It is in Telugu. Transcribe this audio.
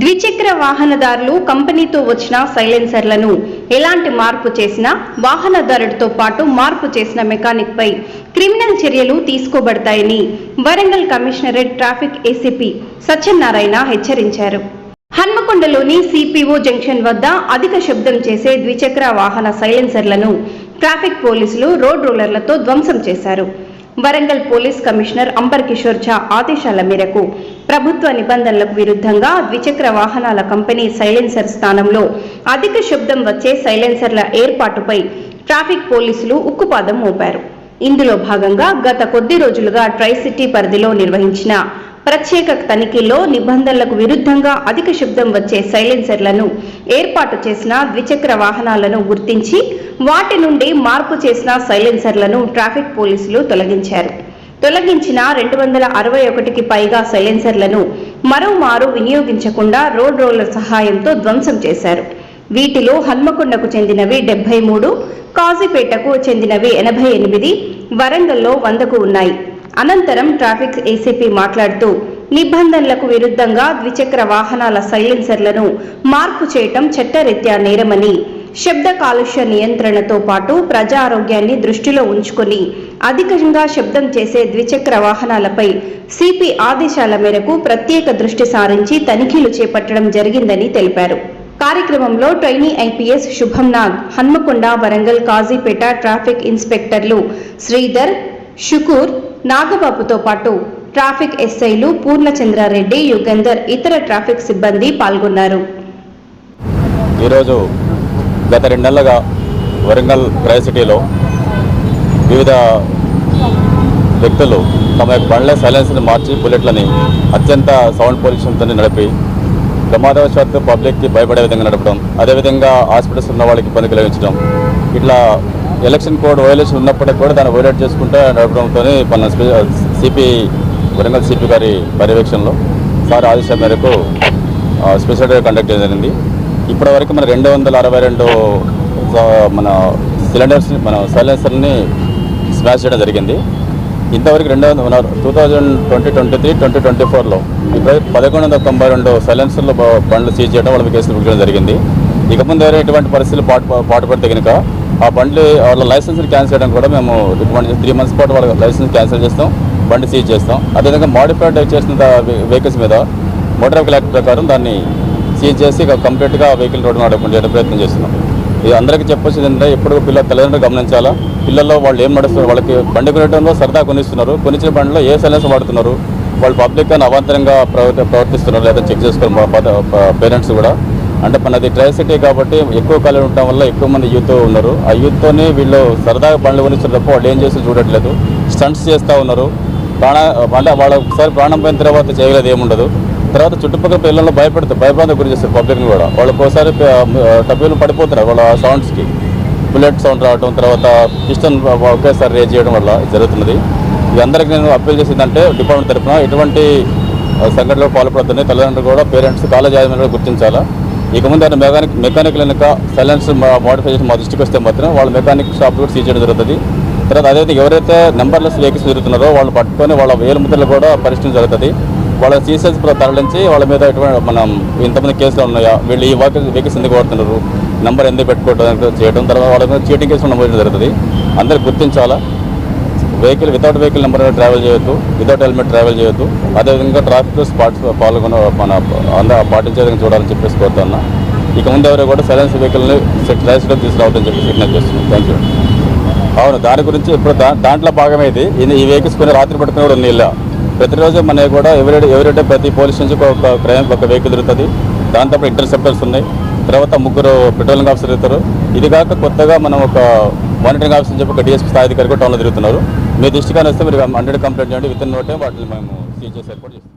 ద్విచక్ర వాహనదారులు కంపెనీతో వచ్చిన సైలెన్సర్లను ఎలాంటి మార్పు చేసినా వాహనదారుడితో పాటు మార్పు చేసిన మెకానిక్ పై క్రిమినల్ చర్యలు తీసుకోబడతాయని Warangal commissionerate traffic ACP Satyanarayana హెచ్చరించారు. హన్మకొండలోని సిపిఓ జంక్షన్ వద్ద అధిక శబ్దం చేసే ద్విచక్ర వాహన సైలెన్సర్లను ట్రాఫిక్ పోలీసులు రోడ్ రోలర్లతో ధ్వంసం చేశారు. Warangal police commissioner amber Kishore Jha ఆదేశాల మేరకు ప్రభుత్వ నిబంధనలకు విరుద్ధంగా ద్విచక్ర వాహనాల కంపెనీ సైలెన్సర్ స్థానంలో అధిక శబ్దం వచ్చే సైలెన్సర్ల ఏర్పాటుపై ట్రాఫిక్ పోలీసులు ఉక్కుపాదం మోపారు. ఇందులో భాగంగా గత కొద్ది రోజులుగా ట్రై సిటీ పరిధిలో నిర్వహించిన ప్రత్యేక తనిఖీలో నిబంధనలకు విరుద్ధంగా అధిక శబ్దం వచ్చే సైలెన్సర్లను ఏర్పాటు చేసిన ద్విచక్ర వాహనాలను గుర్తించి వాటి నుండి మార్పు చేసిన సైలెన్సర్లను ట్రాఫిక్ పోలీసులు తొలగించారు. తొలగించిన రెండు వందల అరవై ఒకటికి పైగా సైలెన్సర్లను మరోమారు వినియోగించకుండా రోడ్ రోలర్ సహాయంతో ధ్వంసం చేశారు. వీటిలో హన్మకొండకు చెందినవి డెబ్బై మూడు కాజీపేటకు చెందినవి ఎనభై ఎనిమిది వరంగల్లో వందకు ఉన్నాయి. అనంతరం ట్రాఫిక్ ఏసీపీ మాట్లాడుతూ నిబంధనలకు విరుద్ధంగా ద్విచక్ర వాహనాల సైలెన్సర్లను మార్పు చేయటం చట్టరీత్యా నేరమని శబ్ద కాలుష్య నియంత్రణతో పాటు ప్రజా ఆరోగ్యాన్ని దృష్టిలో ఉంచుకొని అధికంగా శబ్దం చేసే ద్విచక్ర వాహనాలపై సిపి ఆదేశాల మేరకు ప్రత్యేక దృష్టి సారించి తనిఖీలు చేపట్టడం జరిగిందని తెలిపారు. కార్యక్రమంలో trainee IPS Shubham Nag Hanamkonda Warangal Kazipet traffic ఇన్స్పెక్టర్లు Sridhar Shukur నాగబాబుతో పాటు ట్రాఫిక్ ఎస్ఐలు పూర్ణచంద్రారెడ్డి యుగంధర్ ఇతర ట్రాఫిక్ సిబ్బంది పాల్గొన్నారు. ఈరోజు గత రెండు నెలలుగా వరంగల్ ట్రై సిటీలో వివిధ వ్యక్తులు తమ యొక్క బండ్ల సైలెన్స్ని మార్చి బుల్లెట్లని అత్యంత సౌండ్ పొల్యూషన్తో నడిపి ప్రమాదవశాత్తు పబ్లిక్కి భయపడే విధంగా నడపడం అదేవిధంగా హాస్పిటల్స్ ఉన్న వాళ్ళకి ఇబ్బంది కలిగించడం ఇట్లా ఎలక్షన్ కోడ్ వైలేషన్ ఉన్నప్పటికీ కూడా దాన్ని వైలేట్ చేసుకుంటూ నడపడంతో మన సిపి వరంగల్ సిపి గారి పర్యవేక్షణలో సార్ ఆదేశం మేరకు స్పెషల్ డ్రైవ్ కండక్ట్ చేయడం జరిగింది. ఇప్పటివరకు మన రెండు వందల అరవై రెండు మన సిలిండర్స్ మన సైలెన్సర్ని స్మాష్ చేయడం జరిగింది. ఇంతవరకు రెండు వందల two thousand twenty twenty three twenty twenty ఫోర్లో ఇప్పుడు పదకొండు వందల తొంభై రెండు సైలెన్సర్లు బండ్లు సీజ్ చేయడం వాళ్ళకి కేసులు బుక్ చేయడం జరిగింది. ఇక ముందు వేరే ఎటువంటి పరిస్థితులు పాటు పాటుపడితే కనుక ఆ బండ్లు వాళ్ళ లైసెన్స్ని క్యాన్సిల్ చేయడం కూడా మేము రికమెండ్ చేస్తాం. త్రీ మంత్స్ పాటు వాళ్ళ లైసెన్స్ క్యాన్సిల్ చేస్తాం బండి సీజ్ చేస్తాం. అదేవిధంగా మాడిఫైడ్ చేసిన వెహికల్స్ మీద మోటార్ వెహికల్ యాక్ట్ ప్రకారం దాన్ని సీజ్ చేసి ఇక కంప్లీట్గా వెహికల్ రోడ్డు నడపండి చేయడం ప్రయత్నం చేస్తున్నాం. ఇది అందరికీ చెప్పొచ్చింది ఏంటంటే ఎప్పుడు పిల్ల తల్లిదండ్రులు గమనించాలా? పిల్లల్లో వాళ్ళు ఏం నడుస్తున్నారు? వాళ్ళకి బండి కొనడంలో సరదా కొనిస్తున్నారు. కొనిచ్చిన బండిలో ఏ సైలెన్స్ వాడుతున్నారు? వాళ్ళు పబ్లిక్ అని అవాంతరంగా ప్రవర్తి ప్రవర్తిస్తున్నారు లేదా చెక్ చేసుకోవడం మా పేరెంట్స్ కూడా. అంటే మనది ట్రై సిటీ కాబట్టి ఎక్కువ కాలం ఉండటం వల్ల ఎక్కువ మంది యూత్ ఉన్నారు. ఆ యూత్తోనే వీళ్ళు సరదాగా బండ్లు కొనిస్తున్నారు తప్ప వాళ్ళు ఏం చేసి చూడట్లేదు. స్టంట్స్ చేస్తూ ఉన్నారు. ప్రాణ అంటే వాళ్ళ ఒకసారి ప్రాణం పోయిన తర్వాత చేయలేదు ఏముండదు. తర్వాత చుట్టుపక్కల పిల్లలను భయపెడతారు భయభ్రాంతి గురి చేస్తారు పబ్లిక్ని కూడా. వాళ్ళు ఒకసారి డబ్బులు పడిపోతున్నారు వాళ్ళ సౌండ్స్కి బుల్లెట్ సౌండ్ రావడం తర్వాత పిస్టన్ ఒకేసారి రేజ్ చేయడం వల్ల జరుగుతున్నది. ఇది అందరికీ నేను అప్పీల్ చేసిందంటే డిపార్ట్మెంట్ తరఫున ఎటువంటి సంఘటనలో పాల్పడుతున్నాయి తల్లిదండ్రులు కూడా పేరెంట్స్ కాలేజ్ యాజమాన్యం కూడా గుర్తించాలా? ఇక ముందు ఆయన మెకానిక్ మెకానికల్ వెనుక సైలెన్స్ మోడిఫై చేసి మా దృష్టికి వస్తే మాత్రం వాళ్ళ మెకానిక్ షాప్ కూడా సీజ్ చేయడం జరుగుతుంది. తర్వాత అదైతే ఎవరైతే నెంబర్లెస్ వెహికల్స్ జరుగుతున్నారో వాళ్ళు పట్టుకొని వాళ్ళ వేలు ముద్రలు కూడా పరిశీలన జరుగుతుంది. వాళ్ళ సీసెస్ తరలించి వాళ్ళ మీద ఎటువంటి మనం ఇంతమంది కేసులు ఉన్నాయా? వీళ్ళు ఈ వెహికల్స్ వెహికల్స్ ఎందుకు వాడుతున్నారు నెంబర్ ఎందుకు పెట్టుకోవడం చేయడం తర్వాత వాళ్ళ మీద చీటింగ్ కేసులు నమోదు జరుగుతుంది. అందరు గుర్తించాలా? Vehicle without vehicle number travel చేయొద్దు. వితౌట్ హెల్మెట్ ట్రావెల్ చేయొద్దు. అదేవిధంగా ట్రాఫిక్ స్పాట్స్ పాల్గొన మన అంద పాటించే విధంగా చూడాలని చెప్పేసి కోరుతున్నా. ఇక ముందు ఎవరు కూడా సైలెన్స్ వెహికల్ని రైస్లో తీసుకురావద్దని చెప్పి విజ్ఞప్తి చేస్తున్నాను థ్యాంక్ యూ అవును దాని గురించి ఇప్పుడు దాంట్లో భాగమే ఇది- ఈ వెహికల్స్ కొన్ని రాత్రి పట్టుకుని కూడా ఉన్నాయి ఇలా. ప్రతిరోజు మన కూడా ఎవరి ఎవరిడే ప్రతి పోలీస్ నుంచి ఒక క్రైమ్ ఒక వెహికల్ దొరుకుతుంది దాంతో ఇంటర్సెప్టర్స్ ఉన్నాయి. తర్వాత ముగ్గురు పెట్రోలింగ్ ఆఫీసర్ తిరుగుతారు. ఇది కాక కొత్తగా మనం ఒక మానిటరింగ్ ఆఫీసర్ చెప్పి ఒక డిఎస్పీ స్థాయి అధికారి కూడా టౌన్లో తిరుగుతున్నారు. మీ దృష్టిగా వస్తే మీరు హండ్రెడ్ కంప్లైంట్ చేయండి. విత్ ఇన్ నో టైం వాటిని మేము సీజ్ చేసి ఏర్పాటు చేస్తాం.